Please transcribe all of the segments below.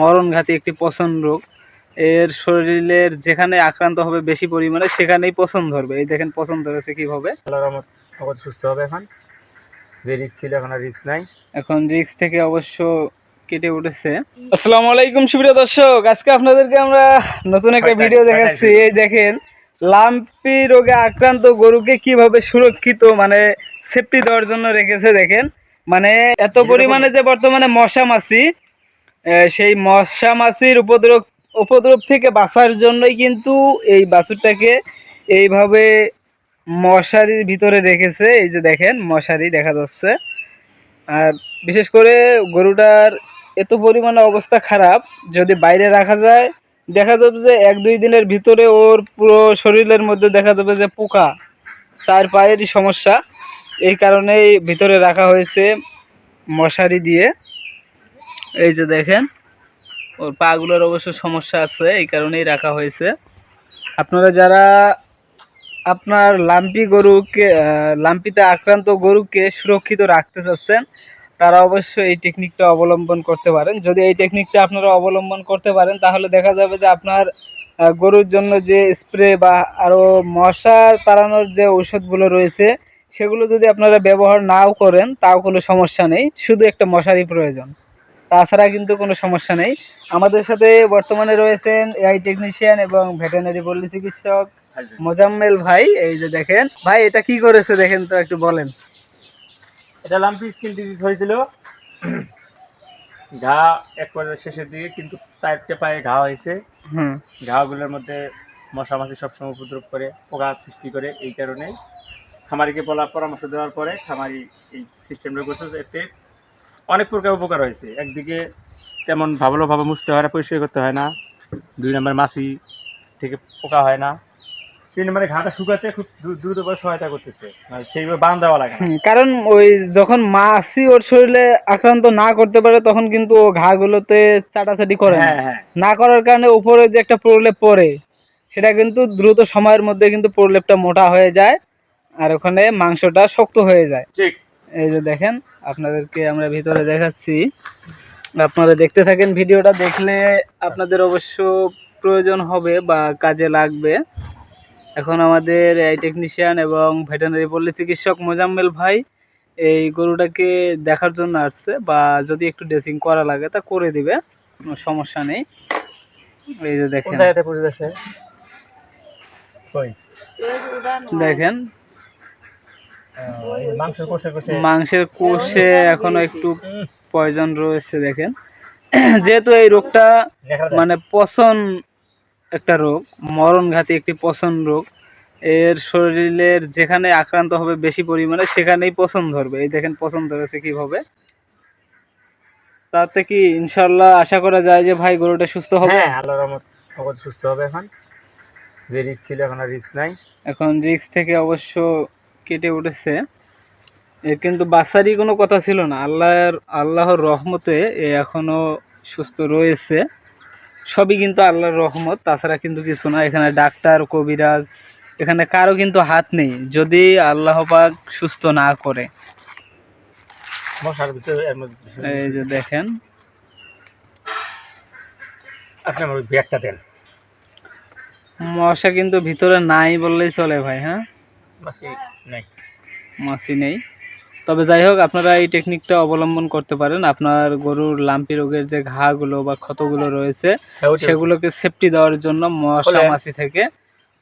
মরণঘাতী একটি পছন্দ রোগ। এর শরীরের যেখানে আক্রান্ত হবে বেশি পরিমাণে সেখানেই পছন্দ ধরবে। এই দেখেন পছন্দ ধরেছে কীভাবে? সুস্থ হবে এখন। যে রিক্স ছিল এখন আর রিক্স নাই। এখন রিক্স থেকে অবশ্য কেটে উঠেছে। আসসালামু আলাইকুম সুপ্রিয় দর্শক। আজকে আপনাদেরকে আমরা নতুন একটা ভিডিও দেখাচ্ছি। এই দেখেন লাম্পি রোগে আক্রান্ত গরুকে কীভাবে সুরক্ষিত মানে সেফটি দেওয়ার জন্য রেখেছে দেখেন। মানে এত পরিমাণে যে বর্তমানে মশা মাছি সেই মশা মাছির উপদ্রব উপদ্রব থেকে বাঁচার জন্যই কিন্তু এই বাছুরটাকে এইভাবে মশারির ভিতরে রেখেছে। এই যে দেখেন, মশারি দেখা যাচ্ছে। আর বিশেষ করে গরুটার এত পরিমাণে অবস্থা খারাপ, যদি বাইরে রাখা যায়, দেখা যাবে যে এক দুই দিনের ভিতরে ওর পুরো শরীরের মধ্যে দেখা যাবে যে পোকা, চার পায়েরই সমস্যা। এই কারণেই ভিতরে রাখা হয়েছে মশারি দিয়ে। এই যে দেখেন, ওর পাগুলোর অবশ্য সমস্যা আছে, এই কারণেই রাখা হয়েছে। আপনারা যারা আপনার লাম্পি গরুকে লাম্পিতে আক্রান্ত গরুকে সুরক্ষিত রাখতে চাচ্ছেন, তারা অবশ্যই এই টেকনিকটা অবলম্বন করতে পারেন। যদি এই টেকনিকটা আপনারা অবলম্বন করতে পারেন, তাহলে দেখা যাবে যে আপনার গরুর জন্য যে স্প্রে বা আরও মশা তাড়ানোর যে ঔষধগুলো রয়েছে, সেগুলো যদি আপনারা ব্যবহার নাও করেন, তাও কোনো সমস্যা নেই। শুধু একটা মশারি প্রয়োজন। তাছাড়া কিন্তু কোনো সমস্যা নেই। আমাদের সাথে বর্তমানে রয়েছেন এআই টেকনিশিয়ান এবং ভেটেনারি পল্লী চিকিৎসক মোজাম্মেল ভাই। এই যে দেখেন ভাই এটা কি করেছে দেখেন তো একটু বলেন। এটা লাম্পি স্কিন ডিজিজ হয়েছিল। ঘা এক পর্যায়ে শেষের দিকে কিন্তু চারটে পায়ে ঘা হয়েছে। হুম। ঘাগুলোর মধ্যে মশা মাছি সবসময় উপদ্রব করে পোকা সৃষ্টি করে এই কারণে। খামারিকে বলা পরামর্শ দেওয়ার পরে খামারি এই সিস্টেমটা করছে এতে অনেক প্রকার উপকার হয়েছে। একদিকে তেমন ভালোভাবে মুছতে হয় না পরিষ্কার করতে হয় না। দুই নম্বর মাছি থেকে পোকা হয় না। তিন নম্বরে ঘাটা শুকাতে খুব দ্রু- দ্রুতভাবে সহায়তা করতেছে। মানে সেইভাবে বান দেওয়া লাগে কারণ ওই যখন মাছি ওর শরীরে আক্রান্ত না করতে পারে তখন কিন্তু ও ঘাগুলোতে চাটাচাটি করে না। হ্যাঁ হ্যাঁ। না করার কারণে উপরে যে একটা প্রলেপ পড়ে সেটা কিন্তু দ্রুত সময়ের মধ্যে কিন্তু প্রলেপটা মোটা হয়ে যায় আর ওখানে মাংসটা শক্ত হয়ে যায়। ঠিক। এই যে দেখেন আপনাদেরকে আমরা ভিতরে দেখাচ্ছি। আপনারা দেখতে থাকেন ভিডিওটা দেখলে আপনাদের অবশ্য প্রয়োজন হবে বা কাজে লাগবে। এখন আমাদের এই টেকনিশিয়ান এবং ভেটেনারি পল্লী চিকিৎসক মোজাম্মেল ভাই এই গরুটাকে দেখার জন্য আসছে বা যদি একটু ড্রেসিং করা লাগে তা করে দিবে কোনো সমস্যা নেই। এই যে দেখেন। দেখেন আহ, এই মাংস কষে কষে মাংসের কোষে এখনও একটু পয়জন রয়েছে দেখেন। যেহেতু এই রোগটা মানে পচন একটা রোগ মরণঘাতী একটি পচন রোগ এর শরীরের যেখানে আক্রান্ত হবে বেশি পরিমাণে সেখানেই পচন ধরবে। এই দেখেন পচন ধরেছে কীভাবে? তাতে কি ইনশাল্লাহ আশা করা যায় যে ভাই গরুটা সুস্থ হবে? হ্যাঁ আল্লাহর রহমত সুস্থ হবে এখন। যে রিক্স ছিল এখন আর রিক্স নাই। এখন রিক্স থেকে অবশ্য কেটে উঠেছে। এর কিন্তু বাচ্চারই কোনো কথা ছিল না। আল্লাহর আল্লাহর রহমতে এ এখনও সুস্থ রয়েছে। সবই কিন্তু আল্লাহর রহমত তাছাড়া কিন্তু কিছু না। এখানে ডাক্তার কবিরাজ এখানে কারও কিন্তু হাত নেই যদি আল্লাহ পাক সুস্থ না করে। এই যে দেখেন। আপনি আমার ব্যাগটা দেন। মশা কিন্তু ভিতরে নাই বললেই চলে ভাই হ্যাঁ? মাছি নেই। তবে যাই হোক আপনারা এই টেকনিকটা অবলম্বন করতে পারেন। আপনার গরুর লাম্পি রোগের যে ঘাগুলো বা ক্ষতগুলো রয়েছে হ্যাঁ, সেগুলোকে সেফটি দেওয়ার জন্য মশা মাছি থেকে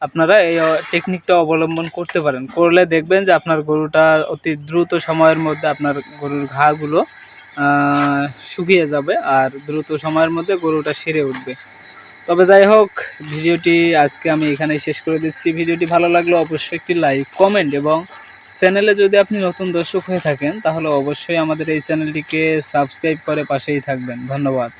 আপনারা এই টেকনিকটা অবলম্বন করতে পারেন। করলে দেখবেন যে আপনার গরুটা অতি দ্রুত সময়ের মধ্যে আপনার গরুর ঘাগুলো আহ, শুকিয়ে যাবে আর দ্রুত সময়ের মধ্যে গরুটা সেরে উঠবে। তবে যাই হোক, ভিডিওটি আজকে আমি এখানে শেষ করে দিচ্ছি। ভিডিওটি ভালো লাগলে অবশ্যই একটি লাইক, কমেন্ট এবং চ্যানেলে যদি আপনি নতুন দর্শক হয়ে থাকেন, তাহলে অবশ্যই আমাদের এই চ্যানেলটিকে সাবস্ক্রাইব করে পাশেই থাকবেন। ধন্যবাদ।